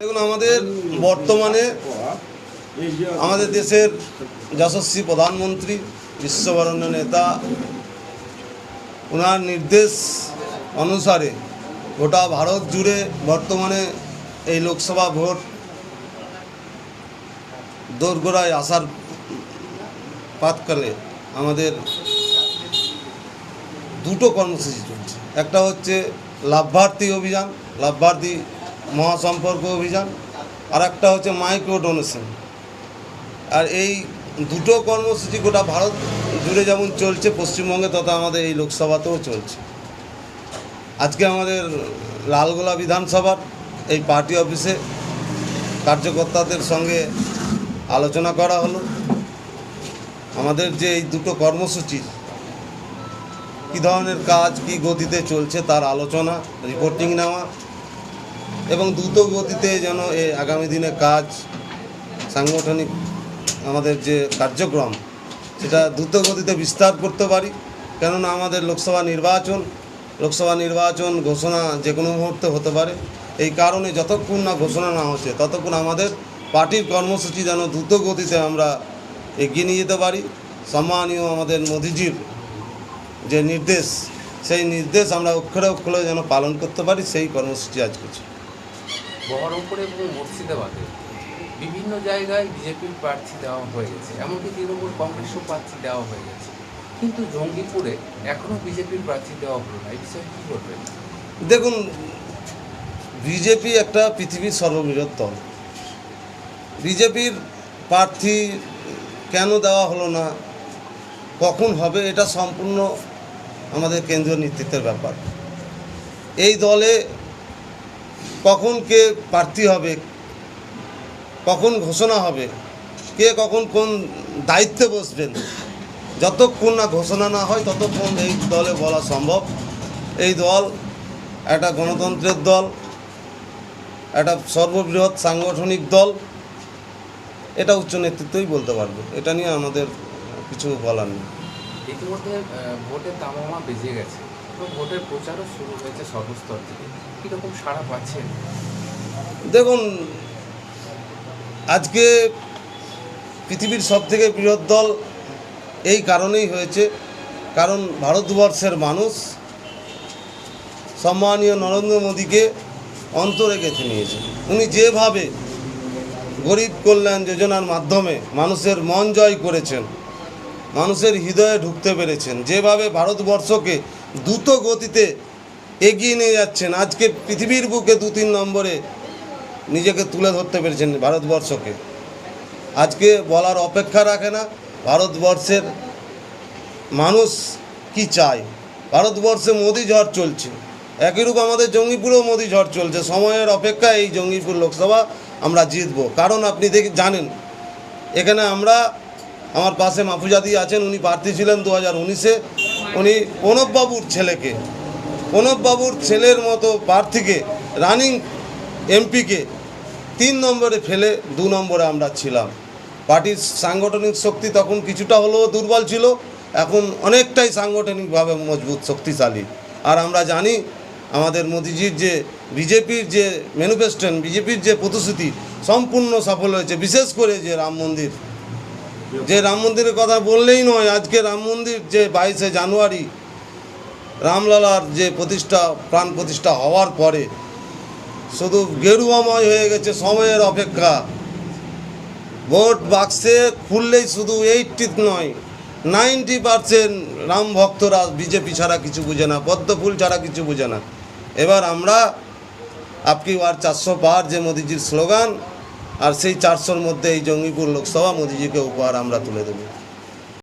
দেখুন আমাদের বর্তমানে আমাদের দেশের যশস্বী প্রধানমন্ত্রী, বিশ্ববরণ্য নেতা, ওনার নির্দেশ অনুসারে গোটা ভারত জুড়ে বর্তমানে এই লোকসভা ভোট দোরগোড়ায় আসার পাতকালে আমাদের দুটো কর্মসূচি চলছে। একটা হচ্ছে লাভার্থী অভিযান, লাভার্থী মহাসম্পর্ক অভিযান আর একটা হচ্ছে মাইক্রো ডোনেশন আর এই দুটো কর্মসূচি গোটা ভারত জুড়ে যেমন চলছে, পশ্চিমবঙ্গে তথা আমাদের এই লোকসভাতেও চলছে। আজকে আমাদের লালগোলা বিধানসভার এই পার্টি অফিসে কার্যকর্তাদের সঙ্গে আলোচনা করা হলো। আমাদের যে এই দুটো কর্মসূচি, কী ধরনের কাজ, কী গতিতে চলছে তার আলোচনা রিপোর্টিং নেওয়া এবং দ্রুত গতিতে যেন এই আগামী দিনে কাজ, সাংগঠনিক আমাদের যে কার্যক্রম, সেটা দ্রুত গতিতে বিস্তার করতে পারি। কেননা আমাদের লোকসভা নির্বাচন লোকসভা নির্বাচন ঘোষণা যে কোনো মুহূর্তে হতে পারে। এই কারণে যতক্ষণ না ঘোষণা না হচ্ছে, ততক্ষণ আমাদের পার্টির কর্মসূচি যেন দ্রুত গতিতে আমরা এগিয়ে নিয়ে যেতে পারি। সম্মানীয় আমাদের মোদিজির যে নির্দেশ, সেই নির্দেশ আমরা অক্ষরে অক্ষরে যেন পালন করতে পারি, সেই কর্মসূচি আজ করছি। বহরমপুর এবং মুর্শিদাবাদে বিভিন্ন জায়গায় বিজেপির প্রার্থী দেওয়া হয়ে গেছে, এমনকি তৃণমূল কংগ্রেসও প্রার্থী দেওয়া হয়ে গেছে। কিন্তু জঙ্গিপুরে এখনও বিজেপির প্রার্থী দেওয়া হলো না, এই বিষয়ে কী করবেন দেখুন, বিজেপি একটা পৃথিবীর সর্ববৃহৎ দল বিজেপির প্রার্থী কেন দেওয়া হলো না? কখন হবে? এটা সম্পূর্ণ আমাদের কেন্দ্রীয় নেতৃত্বের ব্যাপার। এই দলে কখন কে প্রার্থী হবে, কখন ঘোষণা হবে, কে কখন কোন দায়িত্বে বসবেন, যতক্ষণ না ঘোষণা না হয় ততক্ষণ এই দলে বলা সম্ভব। এই দল একটা গণতন্ত্রের দল, একটা সর্ববৃহৎ সাংগঠনিক দল, এটা উচ্চ নেতৃত্বই বলতে পারবে। এটা নিয়ে আমাদের কিছু বলার নেই। ইতিমধ্যে ভোটের দামামা বেজে গেছে। ভোটের প্রচারও শুরু হয়েছে সর্বস্তর থেকে। পাচ্ছেন? দেখুন, আজকে পৃথিবীর সবথেকে বৃহৎ দল এই কারণেই হয়েছে, কারণ ভারতবর্ষের মানুষ সম্মানীয় নরেন্দ্র মোদীকে অন্তরে গেঁথে নিয়েছে উনি যেভাবে গরিব কল্যাণ যোজনার মাধ্যমে মানুষের মন জয় করেছেন, মানুষের হৃদয়ে ঢুকতে পেরেছেন, যেভাবে ভারতবর্ষকে দ্রুত গতিতে এগিয়ে নিয়ে যাচ্ছেন। আজকে পৃথিবীর বুকে দু তিন নম্বরে নিজেকে তুলে ধরতে পেরেছেন ভারতবর্ষকে। আজকে বলার অপেক্ষা রাখে না, ভারতবর্ষের মানুষ কি চায়? ভারতবর্ষে মোদি ঝড় চলছে। একই রূপ আমাদের জঙ্গিপুরেও মোদি ঝড় চলছে। সময়ের অপেক্ষা এই জঙ্গিপুর লোকসভা আমরা জিতবো। কারণ আপনি দেখে, জানেন, এখানে আমরা, আমার পাশে মাফুজাদি আছেন, উনি প্রার্থী ছিলেন দু হাজার উনিশে। উনি প্রণববাবুর ছেলেকে, প্রণববাবুর ছেলের মতো প্রার্থীকে রানিং এমপিকে তিন নম্বরে ফেলে দু নম্বরে আমরা ছিলাম। পার্টির সাংগঠনিক শক্তি তখন কিছুটা হলেও দুর্বল ছিল, এখন অনেকটাই সাংগঠনিকভাবে মজবুত, শক্তিশালী। আর আমরা জানি, আমাদের মোদিজির যে বিজেপির যে ম্যানিফেস্টেন বিজেপির যে প্রতিশ্রুতি সম্পূর্ণ সফল হয়েছে, বিশেষ করে যে রাম মন্দির। যে রাম মন্দিরের কথা বললেই নয়, আজকে রাম মন্দির যে বাইশে জানুয়ারি রামলালার যে প্রতিষ্ঠা, প্রাণ প্রতিষ্ঠা হওয়ার পরে শুধু গেরুয়াময় হয়ে গেছে সময়ের অপেক্ষা। ভোট বাক্সে খুললেই শুধু এইটটি নয় নাইনটি পারসেন্ট রাম ভক্তরা বিজেপি ছাড়া কিছু বুঝে না পদ্মফুল ছাড়া কিছু বুঝে না। এবার আমরা, আপকি ওয়ার চারশো পার যে মোদিজির স্লোগান আর সেই চারশোর মধ্যে এই জঙ্গিপুর লোকসভা মোদিজিকে উপহার আমরা তুলে দেবো।